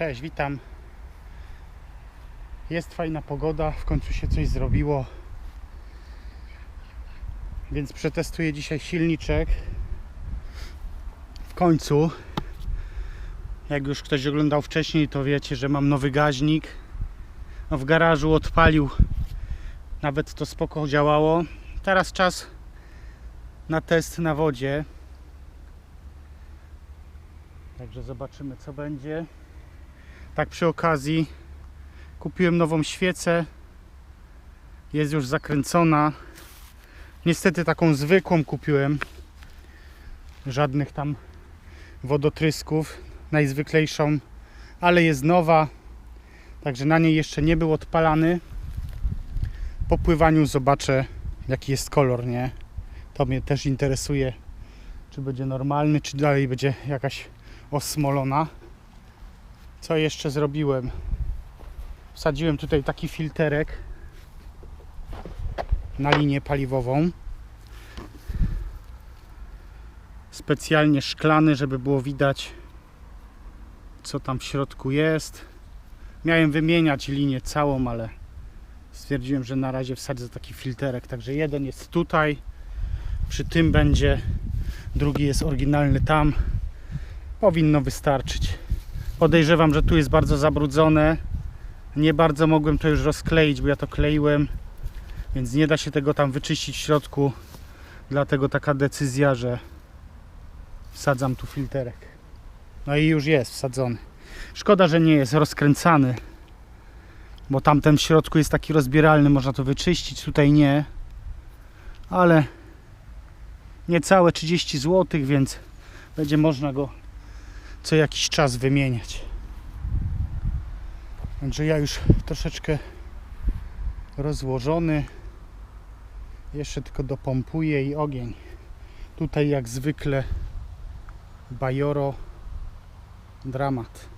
Cześć, witam. Jest fajna pogoda, w końcu się coś zrobiło. Więc przetestuję dzisiaj silniczek. W końcu. Jak już ktoś oglądał wcześniej, to wiecie, że mam nowy gaźnik. No w garażu odpalił. Nawet to spoko działało. Teraz czas na test na wodzie. Także zobaczymy co będzie. Tak przy okazji kupiłem nową świecę. Jest już zakręcona. Niestety taką zwykłą kupiłem. Żadnych tam wodotrysków. Najzwyklejszą, ale jest nowa. Także na niej jeszcze nie był odpalany. Po pływaniu zobaczę jaki jest kolor, nie? To mnie też interesuje. Czy będzie normalny, czy dalej będzie jakaś osmolona. Co jeszcze zrobiłem? Wsadziłem tutaj taki filterek na linię paliwową. Specjalnie szklany, żeby było widać co tam w środku jest. Miałem wymieniać linię całą, ale stwierdziłem, że na razie wsadzę taki filterek. Także jeden jest tutaj, przy tym będzie, drugi jest oryginalny tam. Powinno wystarczyć. Podejrzewam, że tu jest bardzo zabrudzone. Nie bardzo mogłem to już rozkleić, bo ja to kleiłem, więc nie da się tego tam wyczyścić w środku. Dlatego taka decyzja, że wsadzam tu filterek. No i już jest wsadzony. Szkoda, że nie jest rozkręcany, bo tamten w środku jest taki rozbieralny, można to wyczyścić, tutaj nie. Ale niecałe 30 zł, więc będzie można go co jakiś czas wymieniać. Także ja już troszeczkę rozłożony. Jeszcze tylko dopompuję i ogień. Tutaj jak zwykle Bajoro dramat.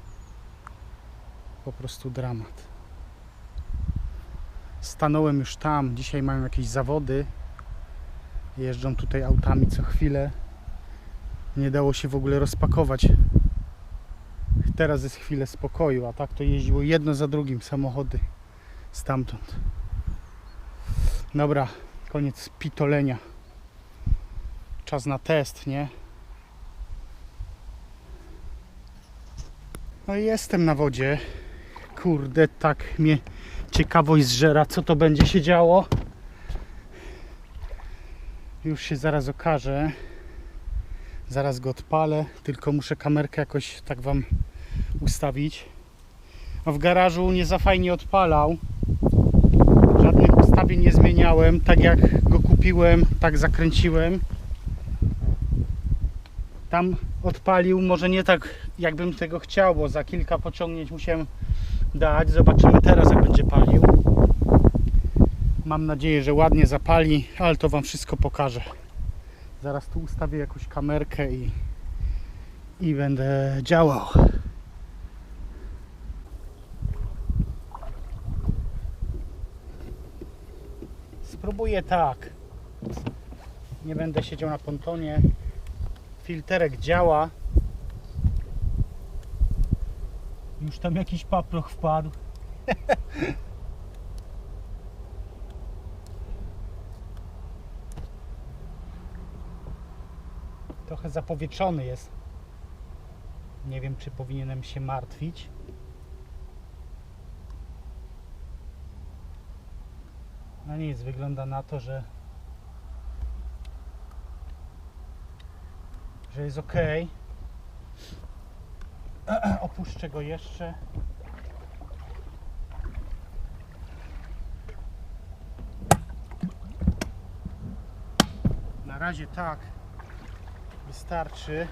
Po prostu dramat. Stanąłem już tam. Dzisiaj mają jakieś zawody. Jeżdżą tutaj autami co chwilę. Nie dało się w ogóle rozpakować teraz jest chwilę spokoju, a tak to jeździło jedno za drugim samochody stamtąd. Dobra, koniec pitolenia. Czas na test, nie? No i jestem na wodzie. Kurde, tak mnie ciekawość zżera, co to będzie się działo. Już się zaraz okaże. Zaraz go odpalę, tylko muszę kamerkę jakoś tak Wam ustawić. W garażu nie za fajnie odpalał. Żadnych ustawień nie zmieniałem. Tak jak go kupiłem, tak zakręciłem. Tam odpalił, może nie tak jakbym tego chciał, bo za kilka pociągnięć musiałem dać. Zobaczymy teraz jak będzie palił. Mam nadzieję, że ładnie zapali, ale to Wam wszystko pokażę. Zaraz tu ustawię jakąś kamerkę i, i będę działał. Spróbuję tak. Nie będę siedział na pontonie. Filterek działa. Już tam jakiś paproch wpadł. Trochę zapowietrzony jest. Nie wiem, czy powinienem się martwić. No nic, wygląda na to, że że jest ok. Opuszczę go jeszcze. Na razie tak wystarczy.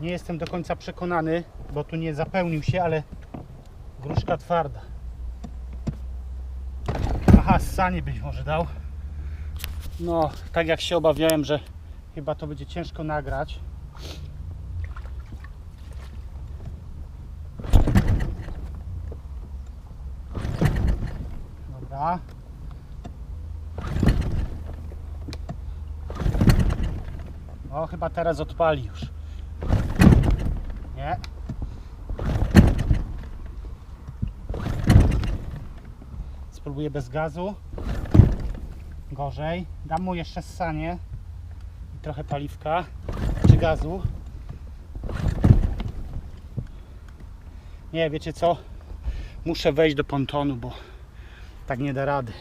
Nie jestem do końca przekonany, bo tu nie zapełnił się, ale gruszka twarda. Aha, ssanie być może dał. No, tak jak się obawiałem, że chyba to będzie ciężko nagrać. Dobra. O, chyba teraz odpali już. Nie. Spróbuję bez gazu. Gorzej. Dam mu jeszcze ssanie. I trochę paliwka. Czy gazu. Nie, wiecie co? Muszę wejść do pontonu, bo tak nie da rady.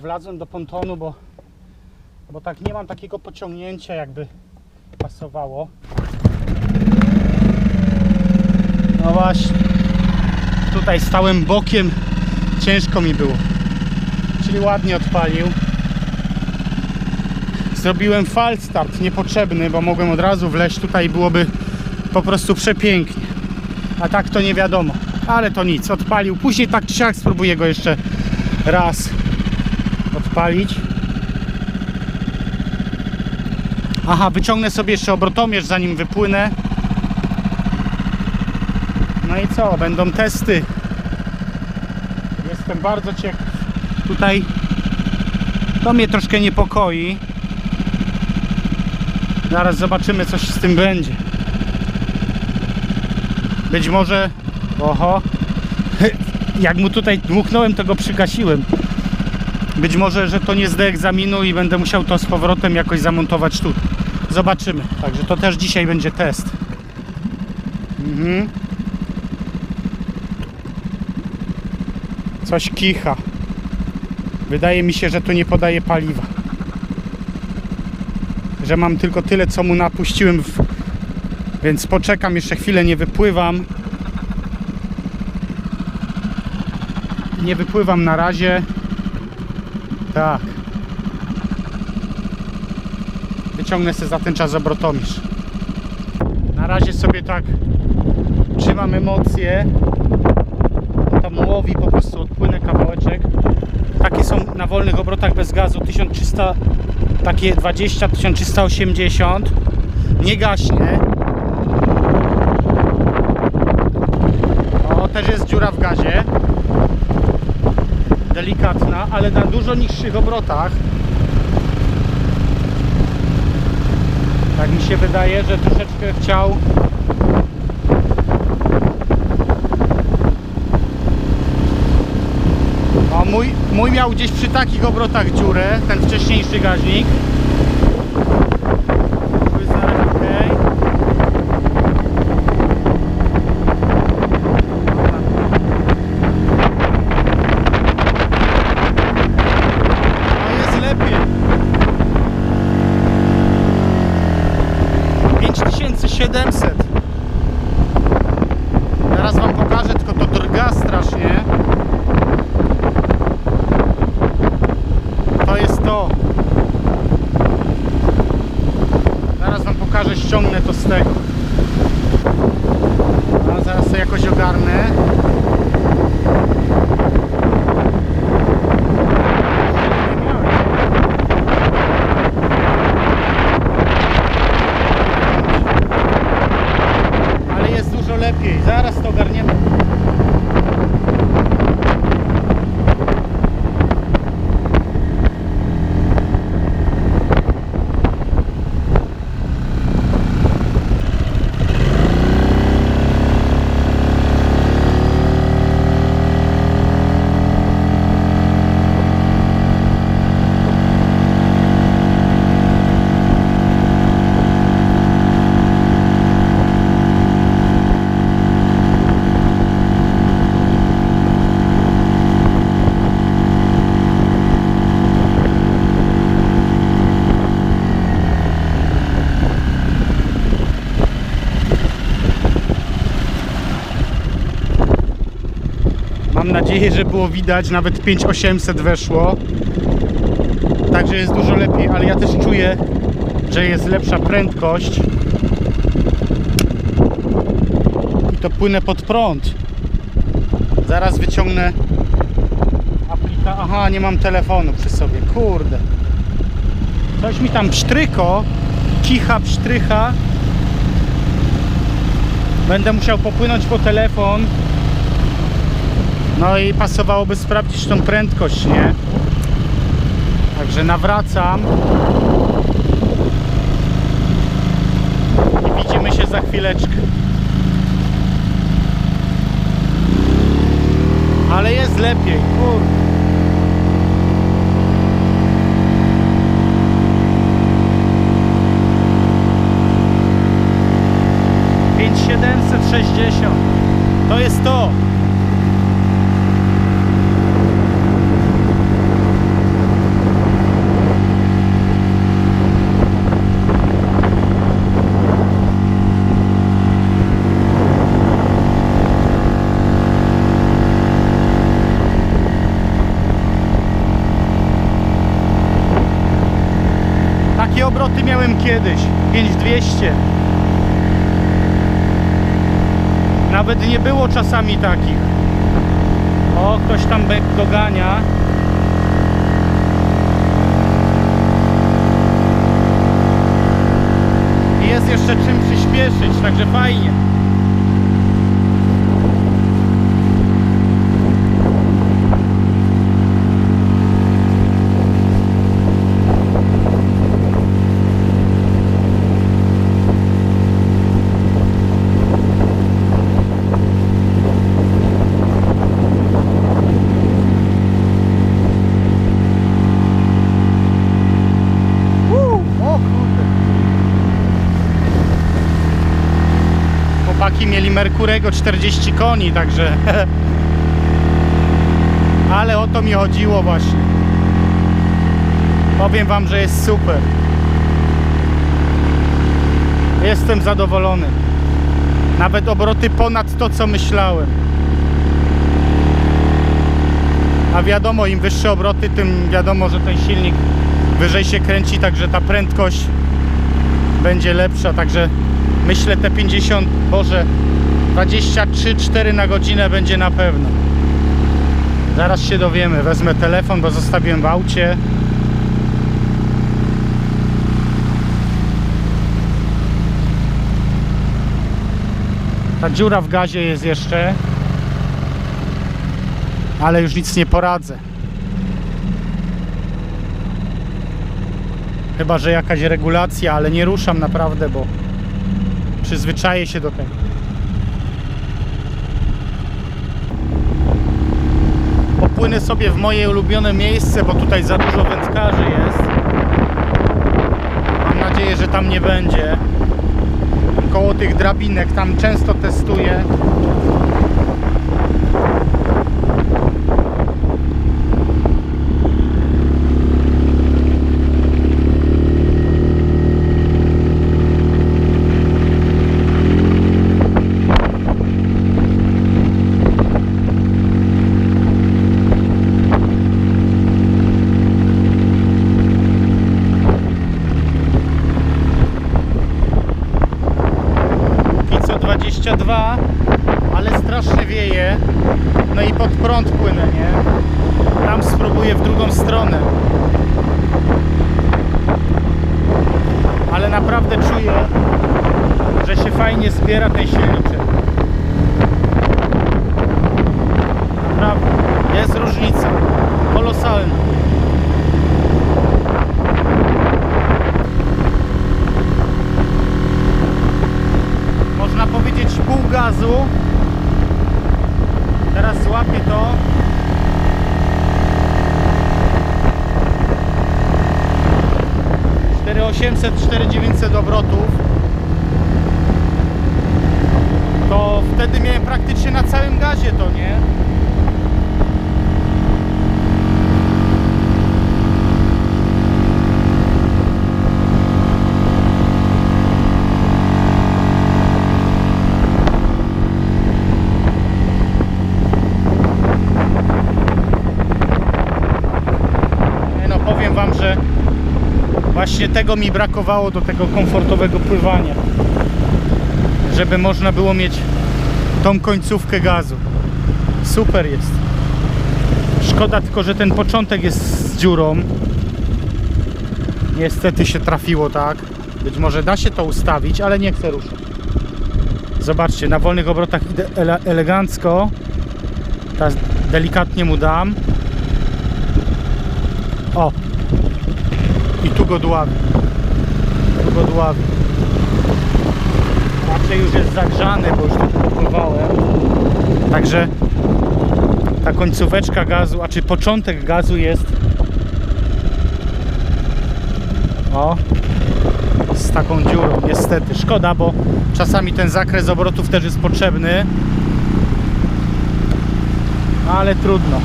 Wlazłem do pontonu, bo, bo tak nie mam takiego pociągnięcia, jakby pasowało. No właśnie. Tutaj stałem bokiem. Ciężko mi było. Czyli ładnie odpalił. Zrobiłem fal start niepotrzebny, bo mogłem od razu wleźć tutaj byłoby po prostu przepięknie. A tak to nie wiadomo. Ale to nic, odpalił. Później tak czy siak spróbuję go jeszcze raz odpalić. Aha, wyciągnę sobie jeszcze obrotomierz zanim wypłynę. No i co? Będą testy. Jestem bardzo ciekaw. Tutaj to mnie troszkę niepokoi. Zaraz zobaczymy, coś z tym będzie. Być może. Oho. Jak mu tutaj dmuchnąłem, to go przygasiłem. Być może, że to nie zda egzaminu i będę musiał to z powrotem jakoś zamontować tu. Zobaczymy. Także to też dzisiaj będzie test. Mhm. Coś kicha. Wydaje mi się, że tu nie podaje paliwa. Że mam tylko tyle, co mu napuściłem w... Więc poczekam jeszcze chwilę, nie wypływam. Nie wypływam na razie. Tak. Wyciągnę sobie za ten czas obrotomierz. Na razie sobie tak trzymam emocje. Tam łowi po prostu odpłynę kawałeczek. Takie wolnych obrotach bez gazu 1300, takie 20, 1380. Nie gaśnie. O, też jest dziura w gazie. Delikatna, ale na dużo niższych obrotach. Tak mi się wydaje, że troszeczkę chciał mój, mój miał gdzieś przy takich obrotach dziurę, ten wcześniejszy gaźnik. mistake. Nadzieję, że było widać, nawet 5800 weszło. Także jest dużo lepiej, ale ja też czuję, że jest lepsza prędkość. I to płynę pod prąd. Zaraz wyciągnę aplika. Aha, nie mam telefonu przy sobie. Kurde. Coś mi tam psztryko, kicha psztrycha. Będę musiał popłynąć po telefon. No i pasowałoby sprawdzić tą prędkość, nie? Także nawracam. I widzimy się za chwileczkę. Ale jest lepiej, kurde. To jest to! 5200. Nawet nie było czasami takich. O, ktoś tam dogania. Jest jeszcze czym przyspieszyć, także fajnie. Uuu, o kurde. Chłopaki mieli Merkurego 40 koni, także... Ale o to mi chodziło właśnie. Powiem wam, że jest super. Jestem zadowolony. Nawet obroty ponad to, co myślałem. A wiadomo, im wyższe obroty, tym wiadomo, że ten silnik wyżej się kręci, także ta prędkość będzie lepsza. Także myślę te 50, Boże, 23-4 na godzinę będzie na pewno. Zaraz się dowiemy. Wezmę telefon, bo zostawiłem w aucie. Ta dziura w gazie jest jeszcze. Ale już nic nie poradzę. Chyba, że jakaś regulacja, ale nie ruszam naprawdę, bo przyzwyczaję się do tego. Popłynę sobie w moje ulubione miejsce, bo tutaj za dużo wędkarzy jest. Mam nadzieję, że tam nie będzie. Koło tych drabinek, tam często testuję. Pico 22, ale strasznie wieje. No i pod prąd płynę, nie? Tam spróbuję w drugą stronę. Ale naprawdę czuję, że się fajnie zbiera ten silniczek. Naprawdę, jest różnica. Kolosalna. można powiedzieć pół gazu. Teraz złapię to. Cztery 800, 4900 obrotów. To wtedy miałem praktycznie na całym gazie to? Nie No powiem Wam, że właśnie tego mi brakowało do tego komfortowego pływania. Żeby można było mieć tą końcówkę gazu. Super jest. Szkoda tylko, że ten początek jest z dziurą. Niestety się trafiło tak. Być może da się to ustawić, ale nie chcę ruszyć. Zobaczcie, na wolnych obrotach idę ele elegancko. Teraz delikatnie mu dam. O! I tu go dławi. Tu go dławi. Raczej już jest zagrzany, bo już tu kupowałem. Także ta końcóweczka gazu, a czy początek gazu jest o taką dziurą, niestety. Szkoda, bo czasami ten zakres obrotów też jest potrzebny. Ale trudno.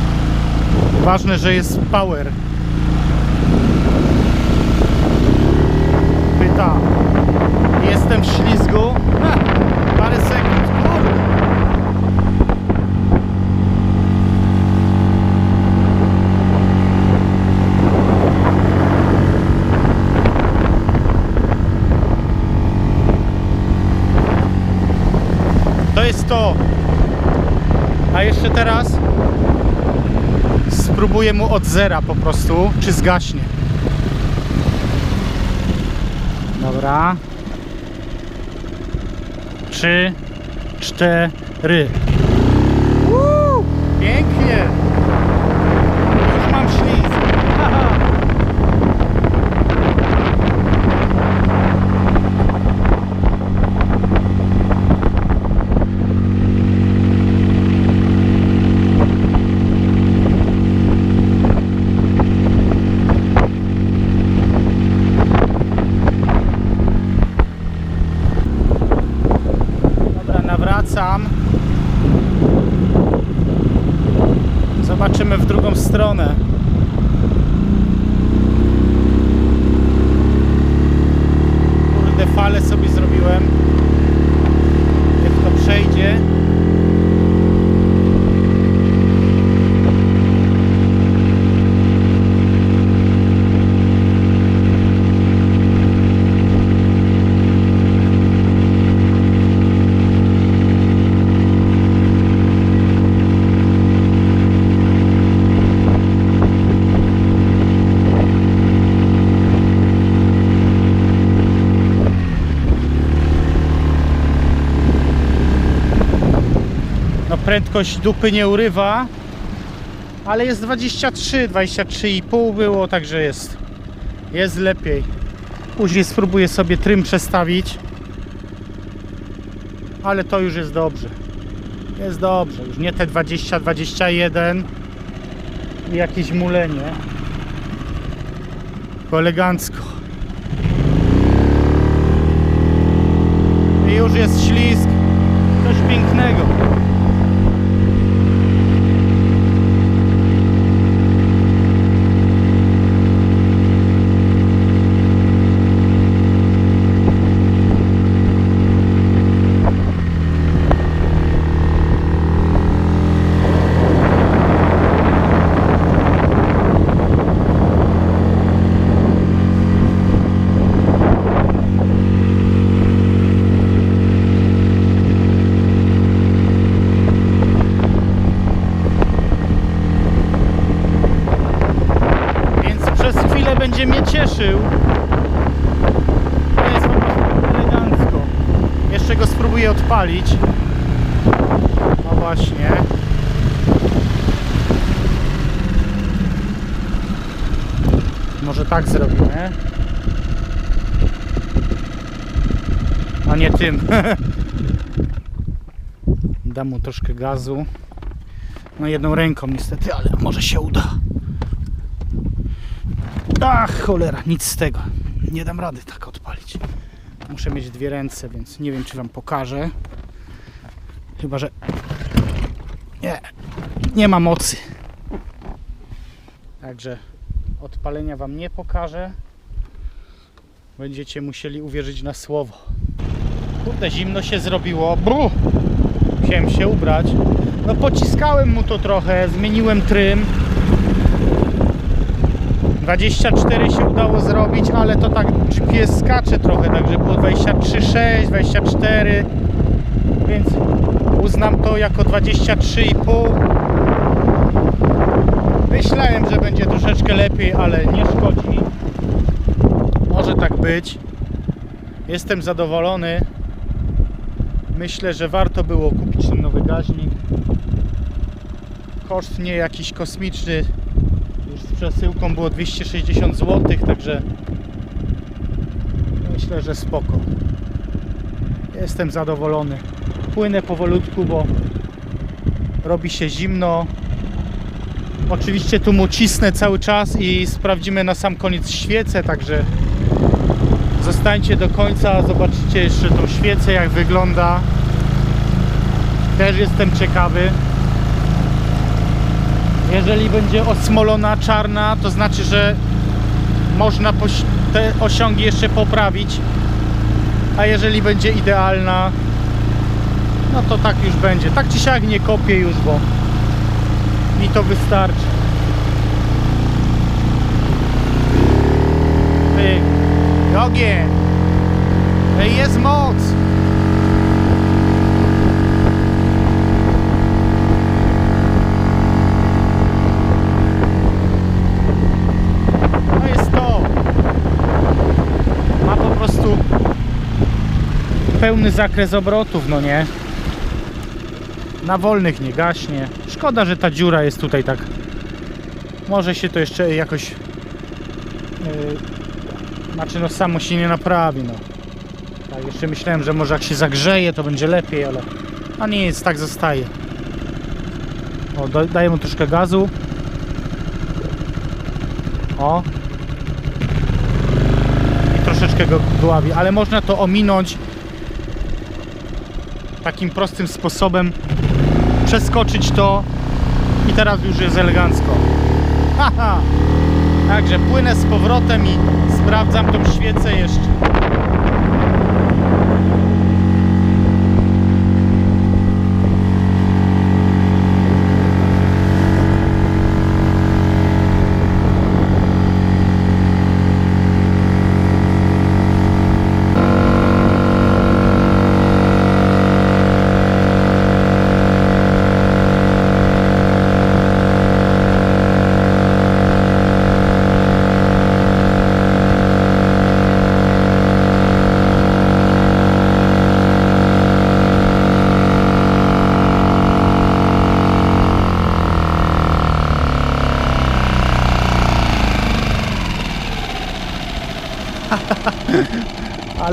Ważne, że jest power. W ślizgu. Parę sekund. Kurde. To jest to. A jeszcze teraz spróbuję mu od zera po prostu, czy zgaśnie. Dobra. Trzy, cztery. Pięknie. Już mam ślizg. Haha. Dobra, nawracam. Zobaczymy w drugą stronę. Kurde, falę sobie zrobiłem. Jak to przejdzie. No prędkość dupy nie urywa, ale jest 23, 23,5 było, także jest, jest lepiej. Później spróbuję sobie trym przestawić, ale to już jest dobrze. Jest dobrze, już nie te 20, 21 i jakieś mulenie. Tylko elegancko. I już jest ślizg. Coś pięknego. Więc przez chwilę będzie mnie cieszył. To jest po prostu elegancko. Jeszcze go spróbuję odpalić. No właśnie. Może tak zrobimy. A nie tym. Dam mu troszkę gazu. No jedną ręką niestety, ale może się uda. Ach, cholera, nic z tego. Nie dam rady tak odpalić. Muszę mieć dwie ręce, więc nie wiem, czy Wam pokażę. Chyba, że... Nie, nie ma mocy. Także odpalenia Wam nie pokażę. Będziecie musieli uwierzyć na słowo. Kurde, zimno się zrobiło. Bru! Musiałem się ubrać. No pociskałem mu to trochę, zmieniłem trym. 24 się udało zrobić, ale to tak GPS skacze trochę, także było 23,6, 24, więc uznam to jako 23,5. Myślałem, że będzie troszeczkę lepiej, ale nie szkodzi. Może tak być. Jestem zadowolony. Myślę, że warto było kupić ten nowy gaźnik. Koszt nie jakiś kosmiczny, już z przesyłką było 260 zł, także myślę, że spoko. Jestem zadowolony. Płynę powolutku, bo robi się zimno. Oczywiście tu mu cisnę cały czas i sprawdzimy na sam koniec świecę, także Zostańcie do końca, zobaczycie jeszcze tą świecę, jak wygląda. Też jestem ciekawy. Jeżeli będzie osmolona, czarna, to znaczy, że można te osiągi jeszcze poprawić. A jeżeli będzie idealna, no to tak już będzie. Tak czy siak nie kopię już, bo mi to wystarczy. Pyk. Ej, Jest moc. Jest to. Ma po prostu pełny zakres obrotów, no nie? Na wolnych nie gaśnie. Szkoda, że ta dziura jest tutaj tak. Może się to jeszcze jakoś. Yy, znaczy, no samo się nie naprawi, no. Tak, jeszcze myślałem, że może jak się zagrzeje, to będzie lepiej, ale. A nie jest, tak zostaje. O, daję mu troszkę gazu. O. I troszeczkę go dławi, ale można to ominąć takim prostym sposobem przeskoczyć to i teraz już jest elegancko. Także płynę z powrotem i sprawdzam tą świecę jeszcze.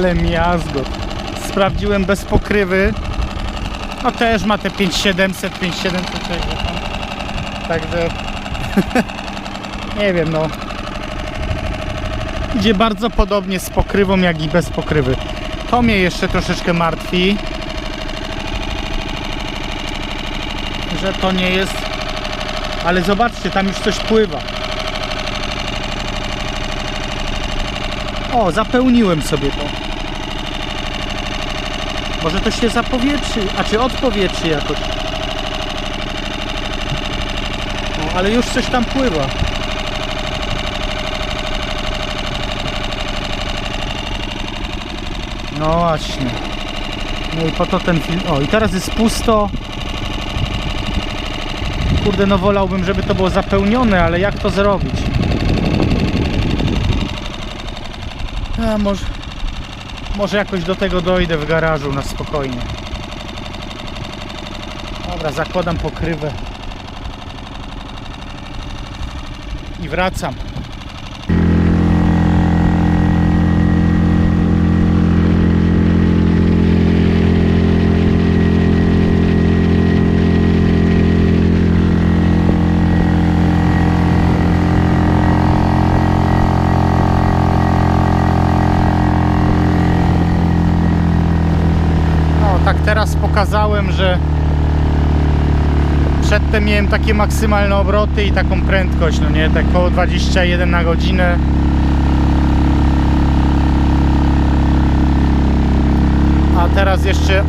Ale miazgo. Sprawdziłem bez pokrywy. No też ma te 5700, 5700 coś tam. Także nie wiem no. Idzie bardzo podobnie z pokrywą jak i bez pokrywy. To mnie jeszcze troszeczkę martwi. Że to nie jest. Ale zobaczcie, tam już coś pływa. O, zapełniłem sobie to. Może to się zapowietrzy, a czy odpowietrzy jakoś. O, ale już coś tam pływa. No właśnie. No i po to ten film. O, i teraz jest pusto. Kurde, no wolałbym, żeby to było zapełnione, ale jak to zrobić? A może, może jakoś do tego dojdę w garażu na spokojnie. Dobra, zakładam pokrywę. I wracam. No, tak teraz pokazałem, że przedtem miałem takie maksymalne obroty i taką prędkość, no nie, tak około 21 na godzinę. A teraz jeszcze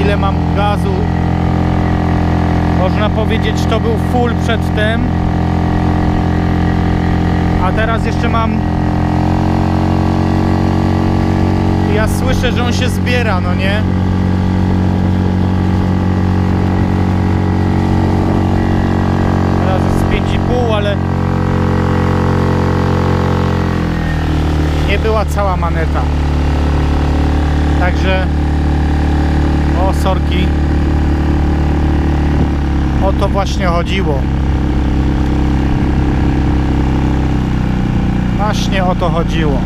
ile mam gazu? Można powiedzieć, to był full przedtem. A teraz jeszcze mam ja słyszę, że on się zbiera, no nie? Teraz jest 5,5, ale nie była cała maneta. Także o sorki. O to właśnie chodziło. Właśnie o to chodziło.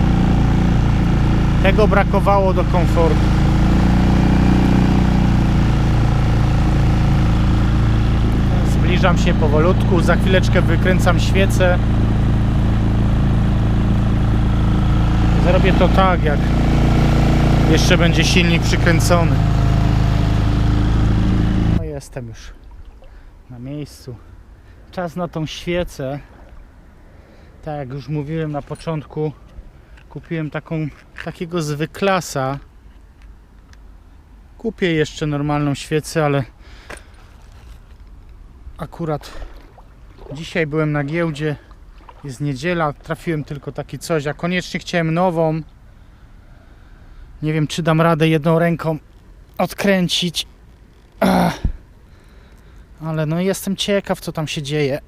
Tego brakowało do komfortu. Zbliżam się powolutku, za chwileczkę wykręcam świecę. Zrobię to tak, jak jeszcze będzie silnik przykręcony. No jestem już na miejscu. Czas na tą świecę. Tak jak już mówiłem na początku, kupiłem taką, takiego zwyklasa. Kupię jeszcze normalną świecę, ale akurat dzisiaj byłem na giełdzie. Jest niedziela, trafiłem tylko taki coś. Ja koniecznie chciałem nową. Nie wiem, czy dam radę jedną ręką odkręcić. Ale no jestem ciekaw, co tam się dzieje.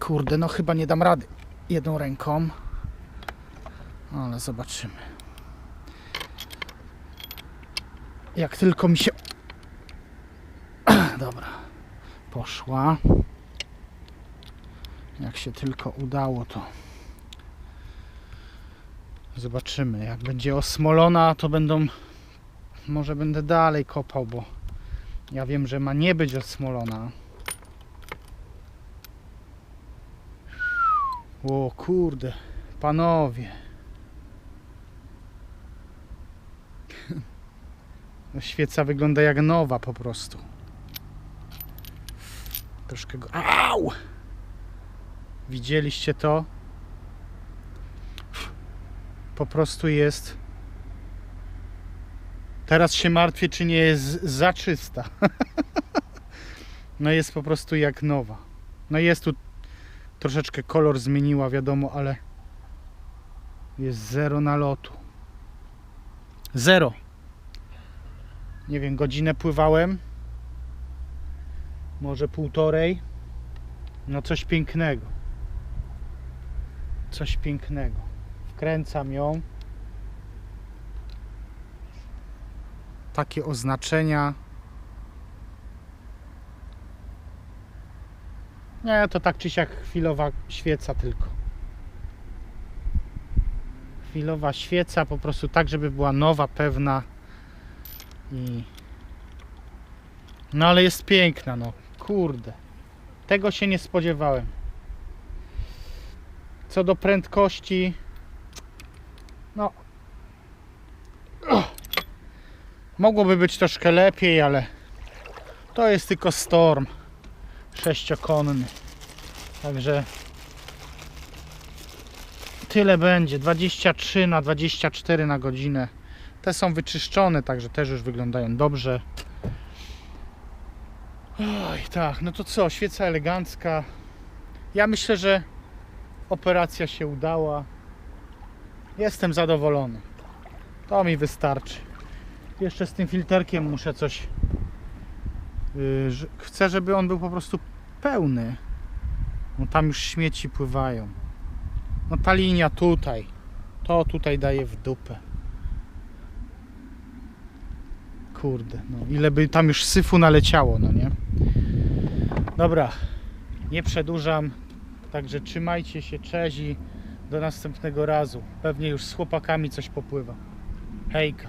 Kurde, no chyba nie dam rady jedną ręką. Ale zobaczymy. Jak tylko mi się. Dobra, poszła. Jak się tylko udało, to zobaczymy. Jak będzie osmolona, to będą. Może będę dalej kopał, bo ja wiem, że ma nie być osmolona. O kurde, panowie. Świeca wygląda jak nowa po prostu. Troszkę go. Au! Widzieliście to? Po prostu jest. Teraz się martwię, czy nie jest za czysta. no jest po prostu jak nowa. No jest tu troszeczkę kolor zmieniła, wiadomo, ale jest zero nalotu. Zero. Nie wiem, godzinę pływałem. Może półtorej. No coś pięknego. Coś pięknego. Wkręcam ją. Takie oznaczenia. Nie, to tak czy siak chwilowa świeca tylko. Chwilowa świeca, po prostu tak, żeby była nowa, pewna. I... No ale jest piękna, no. Kurde. Tego się nie spodziewałem. Co do prędkości, no. Mogłoby być troszkę lepiej, ale to jest tylko storm sześciokonny. Także tyle będzie. 23 na 24 na godzinę. Te są wyczyszczone, także też już wyglądają dobrze. Oj, tak, no to co, świeca elegancka. Ja myślę, że operacja się udała. Jestem zadowolony. To mi wystarczy. Jeszcze z tym filterkiem muszę coś. Yy, chcę, żeby on był po prostu pełny. No tam już śmieci pływają. No ta linia tutaj. To tutaj daje w dupę. Kurde, no ile by tam już syfu naleciało, no nie? Dobra, nie przedłużam. Także trzymajcie się, cześć do następnego razu. Pewnie już z chłopakami coś popływa. Hejka.